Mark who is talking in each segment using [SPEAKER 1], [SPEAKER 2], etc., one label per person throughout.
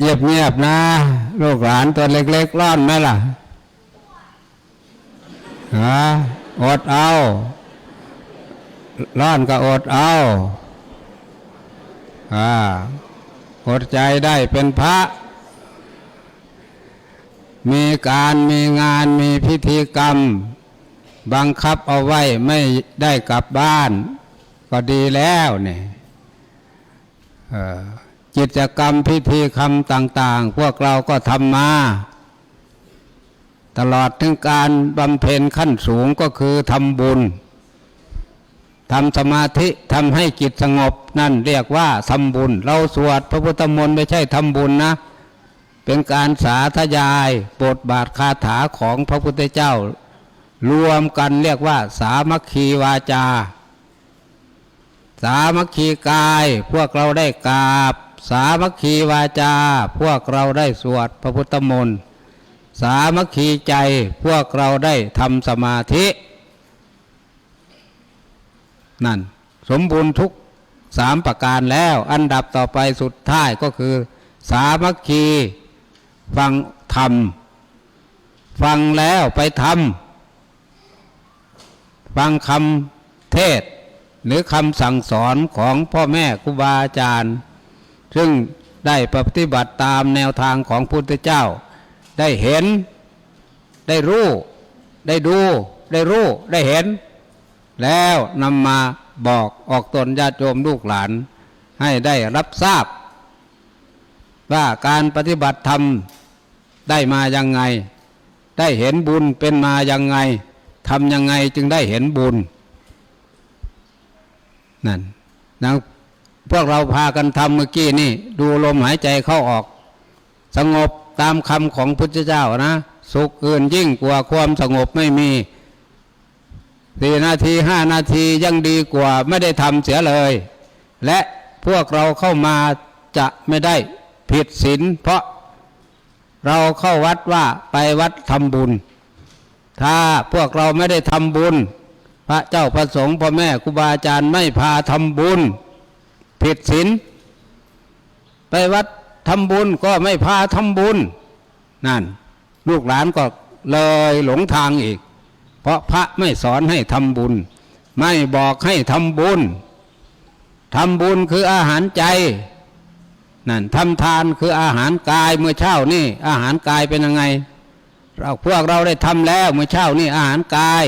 [SPEAKER 1] เงียบเงียบนะลูกหลานตัวเล็กๆร้อนไหมล่ะฮะอดเอาร้อนก็อดเอาอ่าอดใจได้เป็นพระ มีการมีงานมีพิธีกรรม บังคับเอาไว้ไม่ได้กลับบ้าน ก็ดีแล้วเนี่ยเออ กิจกรรมพิธีคำต่าง ๆ พวกเราก็ทำมา ตลอดถึงการบำเพ็ญขั้นสูงก็คือทำบุญทำสมาธิทำให้จิตสงบนั่นเรียกว่าทำบุญ เราสวดพระพุทธมนต์ไม่ใช่ทำบุญนะ เป็นการสาธยายบทบาทคาถาของพระพุทธเจ้า รวมกันเรียกว่า สามัคคีวาจา สามัคคีกายพวกเราได้กราบ สามัคคีวาจา พวกเราได้สวดพระพุทธมนต์ สามัคคีใจพวกเราได้ทำสมาธิ นั่น สมบูรณ์ทุกสามประการแล้ว อันดับต่อไปสุดท้ายก็คือ สามัคคีฟังธรรม ฟังแล้วไปทำฟังคำเทศ หรือคำสั่งสอนของพ่อแม่ครูบาอาจารย์ ซึ่งได้ปฏิบัติตามแนวทางของพุทธเจ้า ได้เห็น ได้รู้ ได้ดู ได้รู้ ได้เห็น แล้วนำมาบอกออกตนญาติโยมลูกหลาน ให้ได้รับทราบ ว่าการปฏิบัติธรรมได้มายังไง ได้เห็นบุญเป็นมายังไงทำยังไงจึงได้เห็นบุญนั่นนะ พวกเราพากันทำเมื่อกี้นี่ ดูลมหายใจเข้าออก สงบตามคำของพุทธเจ้านะ สุขอื่นยิ่งกว่าความสงบไม่มีสี่นาทีห้านาทียังดีกว่าไม่ได้ทำเสียเลย และพวกเราเข้ามาจะไม่ได้ผิดศีลเพราะเราเข้าวัดว่าไปวัดทำบุญ ถ้าพวกเราไม่ได้ทำบุญ พระเจ้าพระสงฆ์พ่อแม่ครูบาอาจารย์ไม่พาทำบุญ ผิดศีลไปวัดทำบุญก็ไม่พาทำบุญ นั่น ลูกหลานก็เลยหลงทางอีก เพราะพระไม่สอนให้ทำบุญ ไม่บอกให้ทำบุญทำบุญคืออาหารใจนั่นทำทานคืออาหารกายเมื่อเช้านี่ อาหารกายเป็นยังไง เราพวกเราได้ทำแล้วเมื่อเช้านี่อาหารกาย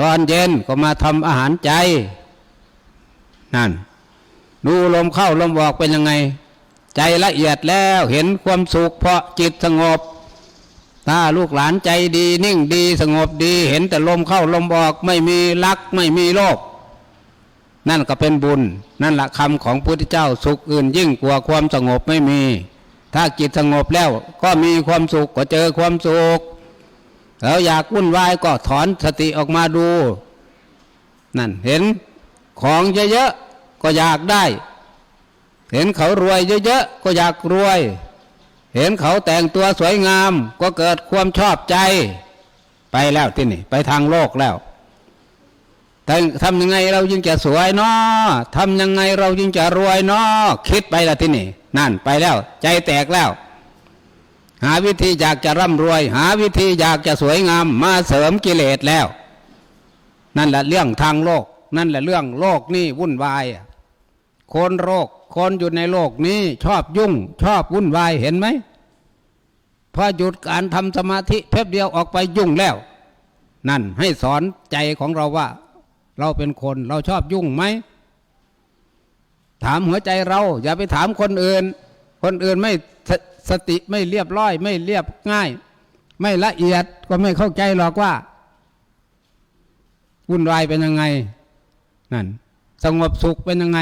[SPEAKER 1] ตอนเย็นก็มาทำอาหารใจ นั่น ดูลมเข้าลมออกเป็นยังไง ใจละเอียดแล้วเห็นความสุขเพราะจิตสงบ ถ้าลูกหลานใจดีนิ่งดีสงบดี เห็นแต่ลมเข้าลมออกไม่มีรักไม่มีโลภนั่นก็เป็นบุญ นั่นละคำของพุทธเจ้าสุขอื่นยิ่งกว่าความสงบไม่มี ถ้าจิตสงบแล้วก็มีความสุขก็เจอความสุขแล้วอยากวุ่นวายก็ถอนสติออกมาดู นั่นเห็นของเยอะๆ ก็อยากได้ เห็นเขารวยเยอะๆก็อยากรวย เห็นเขาแต่งตัวสวยงาม ก็เกิดความชอบใจ ไปแล้วที่นี่ ไปทางโลกแล้วแต่ทำยังไงเรายิ่งจะสวยเนาะทำยังไงเรายิ่งจะรวยเนาะคิดไปแล้วที่นี่ นั่นไปแล้ว ใจแตกแล้ว หาวิธีอยากจะร่ำรวย หาวิธีอยากจะสวยงาม มาเสริมกิเลสแล้ว นั่นแหละเรื่องทางโลก นั่นแหละเรื่องโลกนี่วุ่นวายอะ คนโรค คนอยู่ในโลกนี้ชอบยุ่ง ชอบวุ่นวายเห็นไหมพอหยุดการทำสมาธิแป๊บเดียวออกไปยุ่งแล้ว นั่นให้สอนใจของเราว่า เราเป็นคนเราชอบยุ่งไหม ถามหัวใจเรา อย่าไปถามคนอื่น คนอื่นไม่สสติไม่เรียบร้อย ไม่เรียบง่าย ไม่ละเอียดก็ไม่เข้าใจหรอกว่าวุ่นวายเป็นยังไง นั่น สงบสุขเป็นยังไง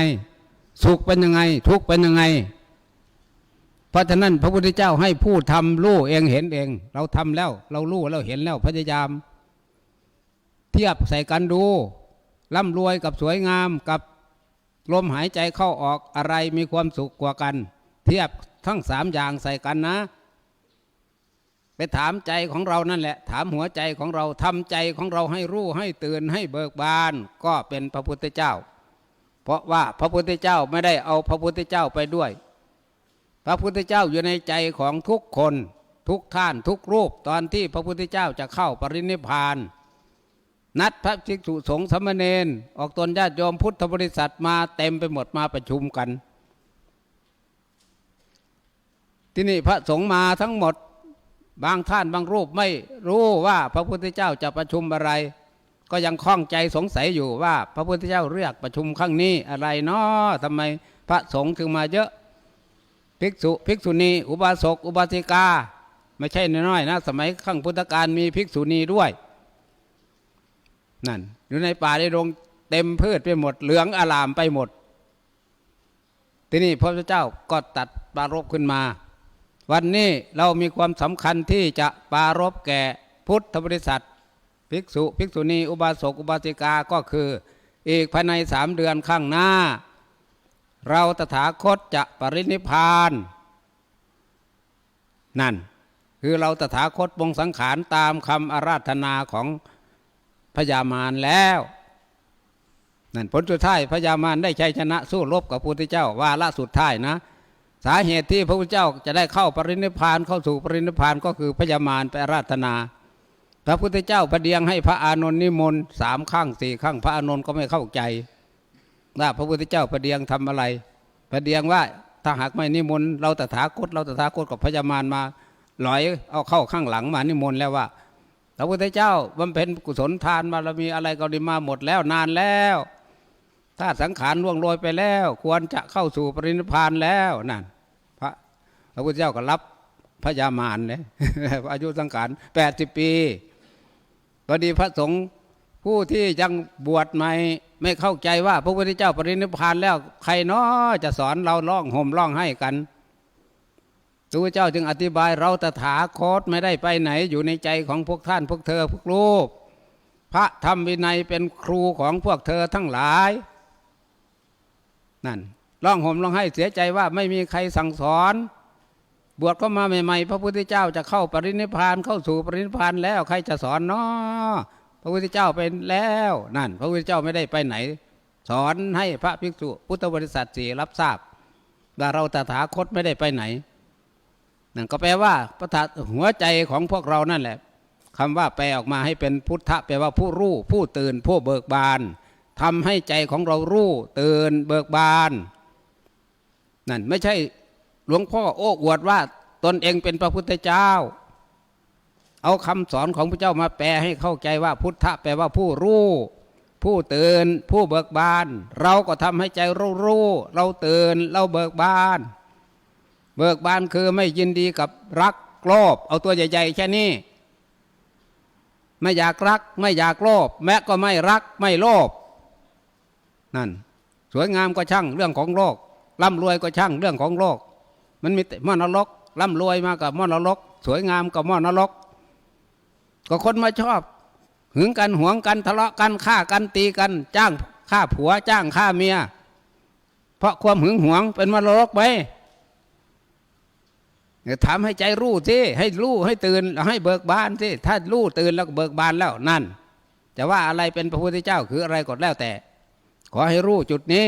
[SPEAKER 1] สุขเป็นยังไง ทุกข์เป็นยังไง เพราะฉะนั้นพระพุทธเจ้าให้ผู้ทำรู้เองเห็นเอง เราทำแล้ว เรารู้เราเห็นแล้วพยายาม เทียบใส่กันดูร่ำรวยกับสวยงามกับลมหายใจเข้าออกอะไรมีความสุขกว่ากัน เทียบทั้งสามอย่างใส่กันนะ ไปถามใจของเรานั่นแหละ ถามหัวใจของเราทำใจของเราให้รู้ให้ตื่นให้เบิกบาน ก็เป็นพระพุทธเจ้า เพราะว่าพระพุทธเจ้าไม่ได้เอาพระพุทธเจ้าไปด้วย พระพุทธเจ้าอยู่ในใจของทุกคนทุกท่านทุกรูปตอนที่พระพุทธเจ้าจะเข้าปรินิพาน นัดพระภิกษุสงฆ์สามเณรออกตนญาติโยมพุทธบริษัทมาเต็มไปหมดมาประชุมกัน ที่นี่พระสงฆ์มาทั้งหมดบางท่านบางรูปไม่รู้ว่าพระพุทธเจ้าจะประชุมอะไร ก็ยังคล่องใจสงสัยอยู่ว่า พระพุทธเจ้าเรียกประชุมครั้งนี้อะไรเนาะทำไมพระสงฆ์ถึงมาเยอะ ภิกษุภิกษุณี อุบาสก อุบาสิกา ไม่ใช่น้อยๆนะ สมัยขั้งพุทธกาลมีภิกษุณีด้วย นั่น อยู่ในป่าในโรงเต็มพืชไปหมด เหลืองอลามไปหมด ทีนี้พระพุทธเจ้าก็ตัดปารบขึ้นมา วันนี้เรามีความสำคัญที่จะปารบแก่พุทธบริษัท ภิกษุภิกษุณีอุบาสกอุบาสิกาก็คืออีกภายในสามเดือนข้างหน้า เราตถาคตจะปรินิพาน นั่น คือเราตถาคตบงสังขารตามคำอาราธนาของพญามารแล้ว นั่นผลสุดท้ายพญามารได้ชัยชนะสู้รบกับพระพุทธเจ้าวาระสุดท้ายนะ สาเหตุที่พระพุทธเจ้าจะได้เข้าปรินิพานเข้าสู่ปรินิพพานก็คือพญามารไปอาราธนา พระพุทธเจ้าประเดียงให้พระอานนท์นิมนต์สามข้างสี่ข้างพระอานนท์ก็ไม่เข้าใจว่าพระพุทธเจ้าประเดียงทำอะไร ประเดียงว่าถ้าหากไม่นิมนต์เราตถาคตเราตถาคตกับพญามารมาหลอยเอาเข้าข้างหลังมานิมนต์แล้วว่าพระพุทธเจ้าบำเพ็ญกุศลทานบารมีอะไรก็ดีมาหมดแล้วนานแล้วถ้าสังขารล่วงโรยไปแล้ว ควรจะเข้าสู่ปรินิพพานแล้วนั่นพระพระพุทธเจ้าก็รับพระยามารเนี่ยอายุสังขารแปดสิบปี พอดีพระสงฆ์ผู้ที่ยังบวชใหม่ไม่เข้าใจว่าพระพุทธเจ้าปรินิพพานแล้วใครเนาะจะสอนเราร้องห่มร้องให้กันตัวเจ้าจึงอธิบายเราตถาคตไม่ได้ไปไหนอยู่ในใจของพวกท่านพวกเธอพวกลูก พระธรรมวินัยเป็นครูของพวกเธอทั้งหลายนั่นร้องห่มร้องให้เสียใจว่าไม่มีใครสั่งสอน บวชก็มาใหม่ๆ พระพุทธเจ้าจะเข้าปรินิพพานเข้าสู่ปรินิพพานแล้วใครจะสอนเนาะพระพุทธเจ้าเป็นแล้วนั่น พระพุทธเจ้าไม่ได้ไปไหน สอนให้พระภิกษุพุทธบริษัทสี่รับทราบว่าเราตถาคตไม่ได้ไปไหนนั่นก็แปลว่าประทหัวใจของพวกเรานั่นแหละคำว่าแปลออกมาให้เป็นพุทธะแปลว่าผู้รู้ผู้ตื่นผู้เบิกบานทำให้ใจของเรารู้ตื่นเบิกบานนั่นไม่ใช่ หลวงพ่อโอ้อวดว่าตนเองเป็นพระพุทธเจ้า เอาคำสอนของพระเจ้ามาแปลให้เข้าใจว่าพุทธะแปลว่าผู้รู้ผู้ตื่นผู้เบิกบาน เราก็ทำให้ใจรู้รู้เราตื่นเราเบิกบาน เบิกบานคือไม่ยินดีกับรักโลภเอาตัวใหญ่ๆแค่นี้ไม่อยากรัก ไม่อยากโลภแม้ก็ไม่รักไม่โลภนั่น สวยงามก็ช่างเรื่องของโลกร่ำรวยก็ช่างเรื่องของโลก มันมีแต่มอนรกร่ำรวยมากับมอนรกสวยงามกับมอนรกก็คนมาชอบ หึงกันหวงกันทะเลาะกันฆ่ากันตีกัน จ้างฆ่าผัว จ้างฆ่าเมีย เพราะความหึงหวงเป็นมรรกไหมถามให้ใจรู้สิให้รู้ให้ตื่นให้เบิกบานสิถ้ารู้ตื่นแล้วเบิกบานแล้วนั่นจะว่าอะไรเป็นพระพุทธเจ้าคืออะไรก็แล้วแต่ ขอให้รู้จุดนี้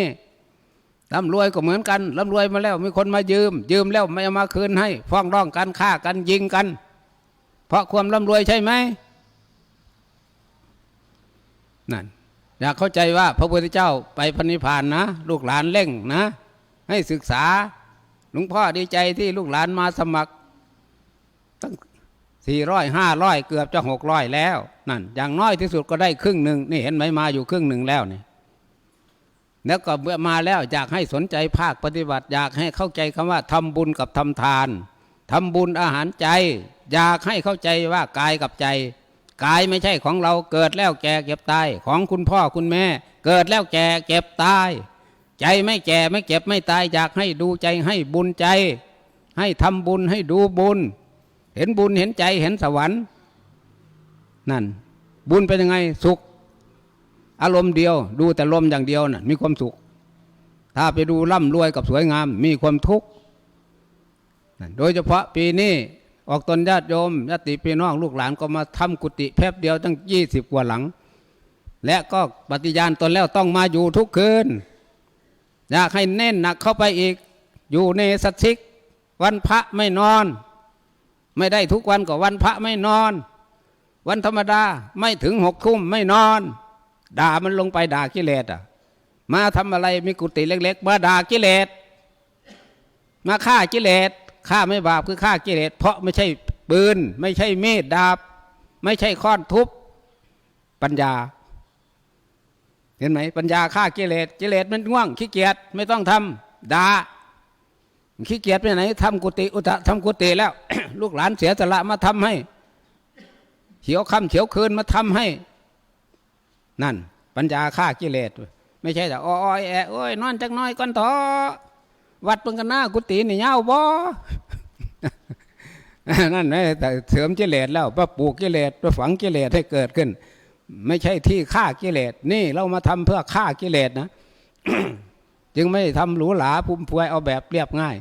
[SPEAKER 1] ร่ำรวยก็เหมือนกันร่ำรวยมาแล้ว มีคนมายืม ยืมแล้วไม่เอามาคืนให้ฟ้องร้องกันฆ่ากันยิงกัน เพราะความร่ำรวยใช่ไหมนั่นอยากเข้าใจว่าพระพุทธเจ้าไปพระนิพานนะ ลูกหลานเร่งนะ ให้ศึกษาหลวงพ่อดีใจที่ลูกหลานมาสมัคร ตั้งสี่ร้อยห้าร้อยเกือบจะหกร้อยแล้ว นั่น อย่างน้อยที่สุดก็ได้ครึ่งหนึ่งนี่เห็นไหมมาอยู่ครึ่งหนึ่งแล้วนี่ แล้วก็เมื่อมาแล้วอยากให้สนใจภาคปฏิบัติ อยากให้เข้าใจคำว่าทำบุญกับทำทานทำบุญอาหารใจ อยากให้เข้าใจว่ากายกับใจ กายไม่ใช่ของเราเกิดแล้วแก่เก็บตายของคุณพ่อคุณแม่ เกิดแล้วแก่เก็บตาย ใจไม่แก่ไม่เก็บไม่ตาย อยากให้ดูใจให้บุญใจ ให้ทำบุญให้ดูบุญ เห็นบุญเห็นใจเห็นสวรรค์นั่น บุญเป็นยังไงสุข อารมณ์เดียว ดูแต่ลมอย่างเดียวน่ะมีความสุข ถ้าไปดูร่ำรวยกับสวยงาม มีความทุกข์โดยเฉพาะปีนี้ออกตนญาติโยมญาติพี่น้องลูกหลานก็มาทำกุฏิแป๊บเดียวตั้งยี่สิบกว่าหลัง และก็ปฏิญาณตนแล้วต้องมาอยู่ทุกคืน อยากให้เน้นหนักเข้าไปอีก อยู่ในสัตชิก วันพระไม่นอน ไม่ได้ทุกวันก็วันพระไม่นอน วันธรรมดาไม่ถึงหกทุ่มไม่นอน ด่ามันลงไปด่ากิเลสอะ มาทำอะไรมีกุฏิเล็ก ๆ มาด่ากิเลสมาฆ่ากิเลสฆ่าไม่บาปคือฆ่ากิเลสเพราะไม่ใช่ปืน ไม่ใช่มีดดาบ ไม่ใช่ค้อนทุบปัญญา เห็นไหมปัญญาฆ่ากิเลสกิเลสมันง่วงขี้เกียจไม่ต้องทำด่าขี้เกียจไปไหนทำกุฏิอุตะทำกุฏิแล้ว ลูกหลานเสียสละมาทำให้ เขียวค่ำเขียวคืนมาทำให้ นั่น ปัญญาฆ่ากิเลสไม่ใช่แต่อ้อยแอะโอ้ยนอนจักน้อยก่อนเถอวัดเพิ่งกันหน้ากุฏินี่ยาบ่นั่นไม่แต่เสริมกิเลสแล้วมาปลูกกิเลสมาฝังกิเลสให้เกิดขึ้น ไม่ใช่ที่ฆ่ากิเลสนี่เรามาทำเพื่อฆ่ากิเลสนะจึงไม่ทำหรูหราพุ่มพวยเอาแบบเรียบง่าย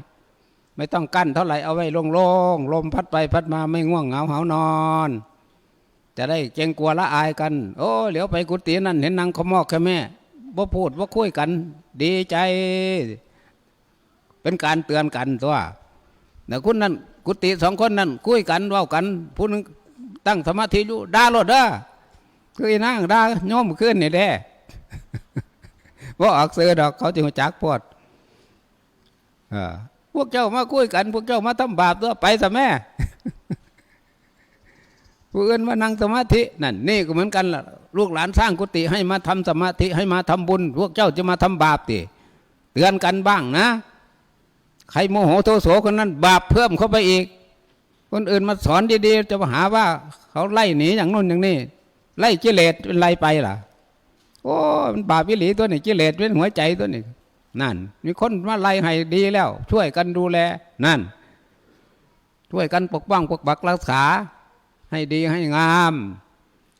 [SPEAKER 1] ไม่ต้องกั้นเท่าไหร่เอาไว้โล่งๆลมพัดไปพัดมาไม่ง่วงเหงาเหานอน จะได้เกรงกลัวละอายกัน โอ้เหลียวไปกุฏินั่นเห็นนางขมอกแค่แม่บ่พูดว่คุยกัน ดีใจ เป็นการเตือนกันตัวแต่คุณนั่นกุฏิสองคนนั่นคุยกันเว้ากันผู้นึงตั้งสมาธิอยู่ด่าโลดเด้อคือนั่งด่าโยมขึ้นนี่แด้ว่าออกเสือดอกเขาจึงจักปวดอพวกเจ้ามาคุยกัน พวกเจ้ามาทำบาปตัวไปซะแม่ ผู้อื่นมานั่งสมาธินั่นนี่ก็เหมือนกันล่ะลูกหลานสร้างกุฏิให้มาทำสมาธิให้มาทำบุญ พวกเจ้าจะมาทำบาปติเตือนกันบ้างนะ ใครโมโหโทโสคนนั้น บาปเพิ่มเข้าไปอีก คนอื่นมาสอนดีๆจะมาหาว่า เขาไล่หนีอย่างนู้นอย่างนี้ไล่กิเลสเป็นไลไปล่ะ โอ้มันบาปวิหลีตัวนี้กิเลสเป็นหัวใจตัวนี้นั่น มีคนมาไล่ให้ดีแล้ว ช่วยกันดูแล นั่น ช่วยกันปกป้องปกปักรักษา ให้ดีให้งาม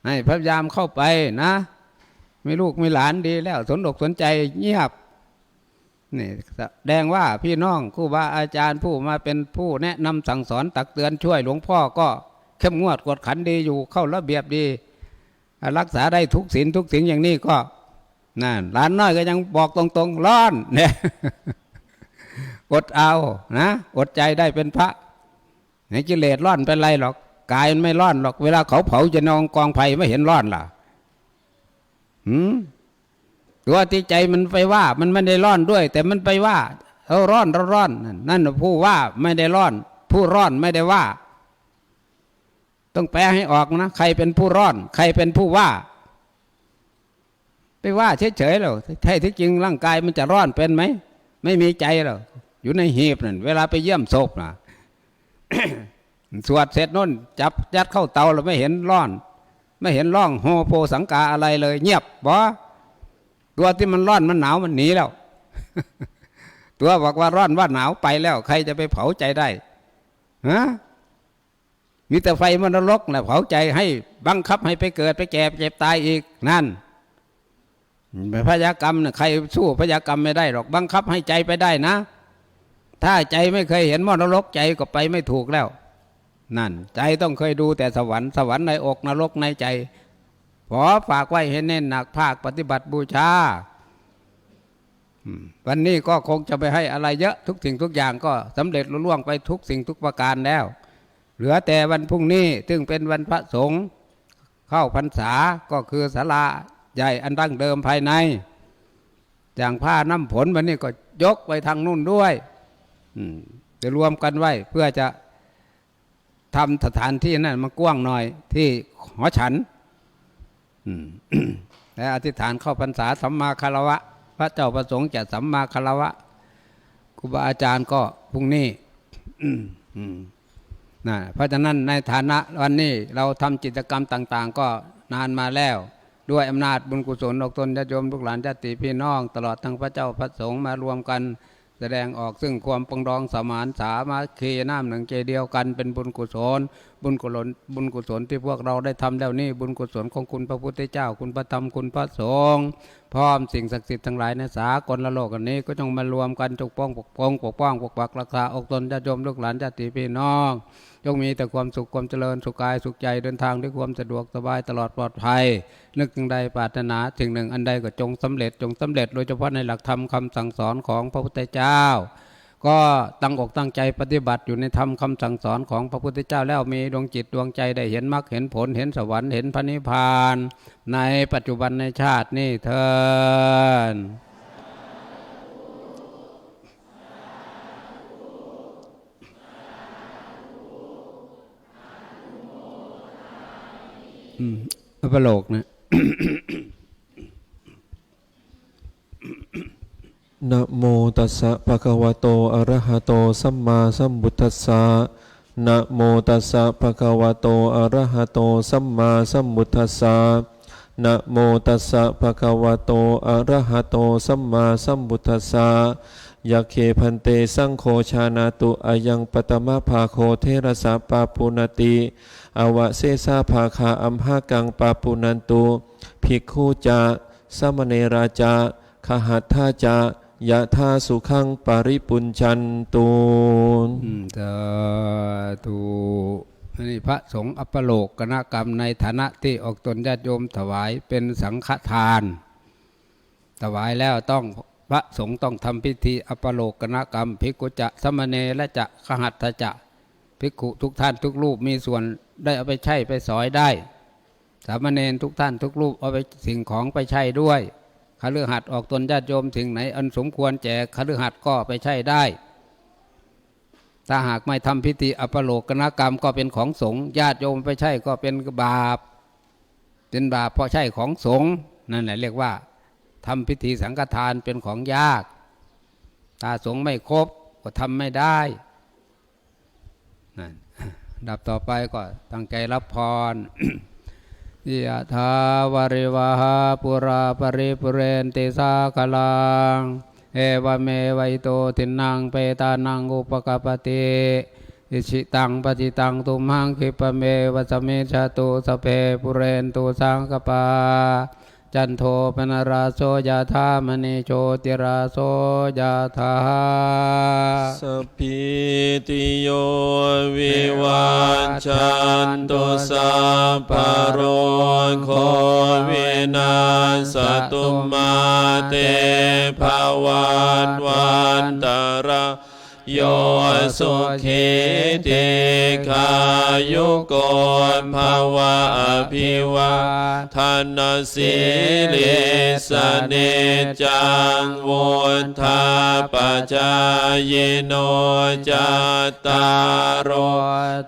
[SPEAKER 1] ให้พยายามเข้าไปนะมีลูกมีหลานดีแล้ว สนอกสนใจเงียบนี่แสดงว่าพี่น้องครูบาอาจารย์ผู้มาเป็นผู้แนะนำสั่งสอนตักเตือนช่วยหลวงพ่อก็เข้มงวดกดขันดีอยู่เข้าระเบียบดี รักษาได้ทุกศีลทุกสิ่งอย่างนี้ก็นั่นหลานน้อยก็ยังบอกตรงๆร้อนเนี่ยอดเอานะอดใจได้เป็นพระไหนกิเลสร้อนเป็นไรหรอก กายมันไม่ร้อนหรอก เวลาเขาเผาจะนองกองไฟไม่เห็นร้อนล่ะหืมตัวที่ใจมันไปว่า มันไม่ได้ร้อนด้วย แต่มันไปว่าเราร้อนเราร้อนนั่นผู้ว่าไม่ได้ร้อน ผู้ร้อนไม่ได้ว่า ต้องแปลให้ออกนะใครเป็นผู้ร้อน ใครเป็นผู้ว่า ไปว่าเฉยๆหรอแท้ที่จริงร่างกายมันจะร้อนเป็นไหมไม่มีใจหรอกอยู่ในหีบนั่นเวลาไปเยี่ยมศพนะ สวดเสร็จนู่นจับยัดเข้าเตาเราไม่เห็นร้อน ไม่เห็นร่องโฮโพสังกาอะไรเลย เงียบบ่ตัวที่มันร้อนมันหนาวมันหนีแล้ว ตัวบอกว่าร้อนว่าหนาวไปแล้ว ใครจะไปเผาใจได้ฮะมีแต่ไฟมันรกนะเผาใจให้บังคับให้ไปเกิดไปแก่ไปเจ็บตายอีกนั่นพยากรรมนะใครสู้พยากรรมไม่ได้หรอกบังคับให้ใจไปได้นะ ถ้าใจไม่เคยเห็นมรนรกใจก็ไปไม่ถูกแล้ว นั่น ใจต้องเคยดูแต่สวรรค์สวรรค์ในอกนรกในใจ ขอฝากไว้ให้แน่นหนักภาคปฏิบัติบูชาวันนี้ก็คงจะไปให้อะไรเยอะทุกสิ่งทุกอย่างก็สำเร็จลุล่วงไปทุกสิ่งทุกประการแล้ว เหลือแต่วันพรุ่งนี้ซึ่งเป็นวันพระสงฆ์เข้าพรรษาก็คือศาลาใหญ่อันดั้งเดิมภายในอย่างผ้าน้ำผลวันนี้ก็ยกไปทางนู่นด้วยจะรวมกันไว้เพื่อจะ ทำสถานที่นั้นมันกว้างหน่อย ที่หอฉันอและอธิษฐานเข้าพรรษาสัมมาคารวะ พระเจ้าประสงค์จะสัมมาคารวะครูบาอาจารย์ก็พรุ่งนี้นะเพราะฉะนั้นในฐานะวันนี้เราทำกิจกรรมต่าง ๆ ก็นานมาแล้ว ด้วยอำนาจบุญกุศลอกตนญาติโยมลูกหลานญาติพี่น้อง ตลอดทั้งพระเจ้าพระสงฆ์มารวมกัน แสดงออกซึ่งความปรองดองสมานสามาคีน้ำหนึ่งใจเดียวกันเป็นบุญกุศล บุญกุศลบุญกุศลที่พวกเราได้ทำแล้วนี่บุญกุศลของคุณพระพุทธเจ้า คุณพระธรรมคุณพระสงฆ์พร้อมสิ่งศักดิ์สิทธิ์ทั้งหลายในสากลโลกอันนี้ก็จงมารวมกันปกป้องปกป้องปกป้องปกปักรักษาอกตนญาติโยมลูกหลานญาติพี่น้องจงมีแต่ความสุขความเจริญสุขกายสุขใจเดินทางด้วยความสะดวกสบายตลอดปลอดภัย นึกถึงใดปรารถนาสิ่งหนึ่งอันใดก็จงสำเร็จจงสำเร็จ โดยเฉพาะในหลักธรรมคำสั่งสอนของพระพุทธเจ้า ก็ตั้งอกตั้งใจปฏิบัติอยู่ในธรรมคำสั่งสอนของพระพุทธเจ้าแล้วมีดวงจิตดวงใจได้เห็นมรรคเห็นผลเห็นสวรรค์เห็นพระนิพพาน ในปัจจุบันในชาตินี่เถินอืมอุปโลกนะ
[SPEAKER 2] นะโมตัสสะภะคะวะโตอะระหะโตสัมมาสัมพุทธัสสะนะโมตัสสะภะคะวะโตอะระหะโตสัมมาสัมพุทธัสสะนะโมตัสสะภะคะวะโตอะระหะโตสัมมาสัมพุทธัสสะยะเคพันเตสังโฆชานาตุอายังปตมะภาโคเทระสะปาปุณติ อวะเสสาภาคาอัมหากังปาปุนันตุ ภิกขุจะสมเนราจะขหัตถาจะ ยะธาสุขังปาริปุญชันตุ
[SPEAKER 1] อืมสาธุนี่พระสงฆ์อัปโลกกนกรรมในฐานะที่ออกตนญาติโยมถวายเป็นสังฆทาน ถวายแล้วต้องพระสงฆ์ต้องทำพิธีอัปโลกกนกรรมภิกขุจะสมณเณและจะขหัตถจะภิกขุทุกท่านทุกรูปมีส่วนได้เอาไปใช้ไปสอยได้ สามเณรทุกท่านทุกรูปเอาไปสิ่งของไปใช้ด้วย คฤหัสถ์ออกตนญาติโยมสิ่งไหน อันสมควรแจกคฤหัสถ์ก็ไปใช้ได้ ถ้าหากไม่ทำพิธีอัปโลกนกรรมก็เป็นของสงฆ์ญาติโยมไปใช่ก็เป็นบาป เป็นบาปเพราะใช่ของสงฆ์นั่นแหละเรียกว่าทำพิธีสังฆทานเป็นของยาก ถ้าสงฆ์ไม่ครบก็ทำไม่ได้นั่นดับต่อไปก็ตั้งใจรับพร ยะถาวาริวหาปุราปริปุเรนติสาคลัง เอวเมวัยโตทินังเปตานังอุปกปติอิชิตังปฏิตังตุมหังคิปเมวัสเมชาตุสเพปุเรนตุสังกปา จันโทปนราโสยธามณีโชติราโสยธา
[SPEAKER 2] สพิติโยวิวันชันตุสัพพโรโควินาสตุมาเตภวันวันตราย โยสุขีติขายุโกภาวะอภิวาทานสีลิสเนจังวุธาปจายโนจตารโร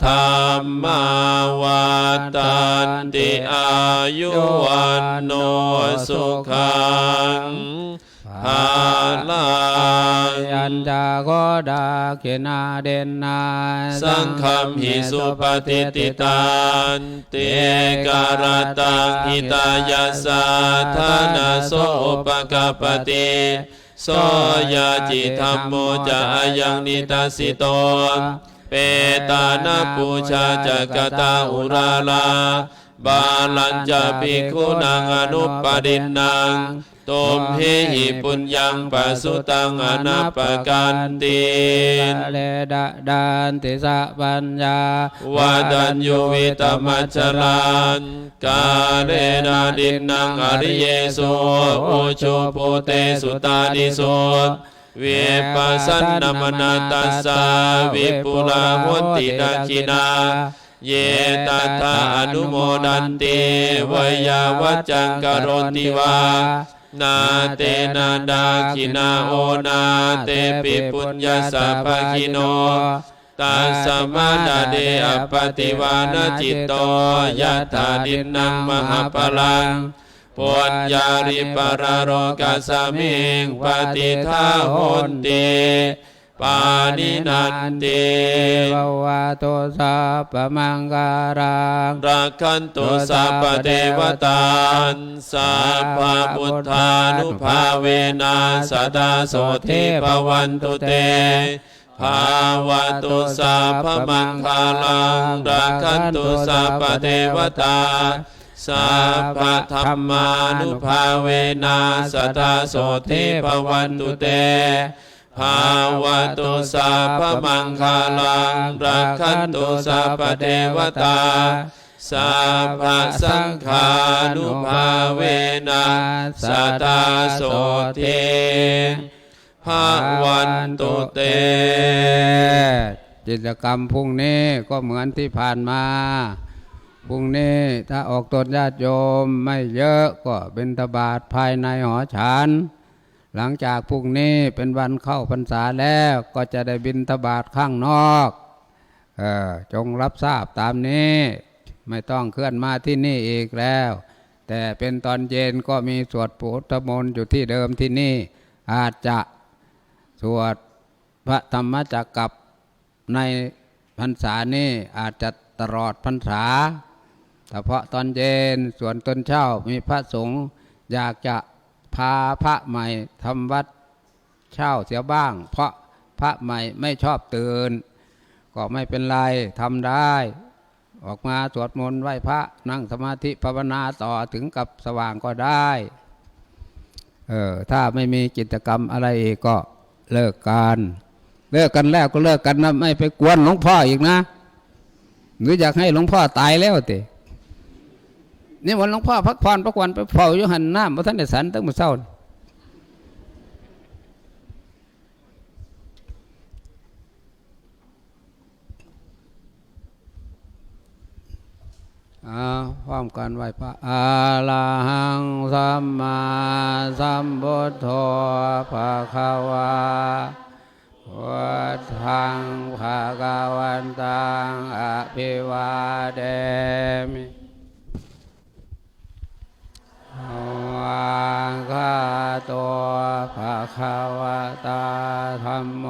[SPEAKER 2] ธรรมาวัฏันติอายุวันโนสุขัง ภาลัง
[SPEAKER 1] ยันจาโคดาเกนาเดนนา
[SPEAKER 2] สังฆมหิสุปฏิติตันเตการตังหิตายาสาธนาโสปกปปติโสยาจิธรรมโมจะอายังนิตาสิโตเปตานาปูชาจักตาอุราลาบาลัญจะภิกขุนังอนุปดินนัง ตุมเหหิปุญญังปัสสุตังอนัปปกันติ
[SPEAKER 1] เลดะดันติสะปัญญาวา
[SPEAKER 2] ดัญยุวิตมัจจรันกาเรนาดินนังอริเยสุอุชุปุเตสุตานิสุวิปัสสนมนาตัสสาวิปุลามุตติดักินาเยตัทธาอนุโมดันติวยาวัจจังกโรติวา นาเตนาดาคินาโอนาเตปิปุญญาสัพพคิโนตัสสมาดาเดอปติวานจิตโตยัตถาดินนังมหาปลังปุญญาริปรารโรกัสสมิงปฏิทาโหนติ ปานินันติ
[SPEAKER 1] ววาโตสัพพมังการัง
[SPEAKER 2] รักขันตุสัพพเทวตาสัพพพุทธานุภาเวนัสดาโสทิภวันตุเตภาวะตุสัพพมังคาลังรักขันตุสัพพเทวตาสัพพธรรมานุภาเวนัสดาโสทิภวันตุเตภาวตุสัพพมังคาลังรักขันตุสัพพเทวตาสัพพสังฆานุภาเวนัสตาโสเทภาวันตุเต
[SPEAKER 1] กิจกรรมพรุ่งนี้ก็เหมือนที่ผ่านมาพรุ่งนี้ถ้าออกตนญาติโยมไม่เยอะก็เป็นตบาทภายในหอฉัน หลังจากพรุ่งนี้เป็นวันเข้าพรรษาแล้วก็จะได้บินทบาทข้างนอกออจงรับทราบตามนี้ ไม่ต้องเคลื่อนมาที่นี่อีกแล้ว แต่เป็นตอนเย็นก็มีสวดพุทธมนต์อยู่ที่เดิมที่นี่ อาจจะสวดพระธรรมจักกับในพรรษานี้อาจจะตลอดพรรษาเฉพาะตอนเย็นส่วนตอนเช้ามีพระสงฆ์อยากจะ พาพระใหม่ทำวัดเช่าเสียบ้าง เพราะพระใหม่ไม่ชอบตื่น ก็ไม่เป็นไรทำได้ ออกมาสวดมนต์ไหว้พระนั่งสมาธิภาวนาต่อถึงกับสว่างก็ได้เออถ้าไม่มีกิจกรรมอะไรอีกก็เลิกกันเลิกกันแล้วก็เลิกกันนะไม่ไปกวนหลวงพ่ออีกนะ หรืออยากให้หลวงพ่อตายแล้วติ นี่วันหลวงพ่อพักผ่อนพักวันไปเฝ้าอยู่หันน้ำพระท่านได้สันตั้งแต่เช้าอาพร้อมกันไหวพระอาลาหังสัมมาสัมพุทโธภะคะวาวัดทางภาคาวันตังอภิวาเดมิ วังคาตัวภะคะวตาธรรมโม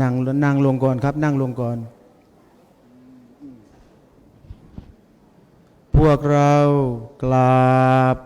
[SPEAKER 1] นั่งนั่
[SPEAKER 3] งลงก่อนครับ นั่งลงก่อน พวกเรากราบ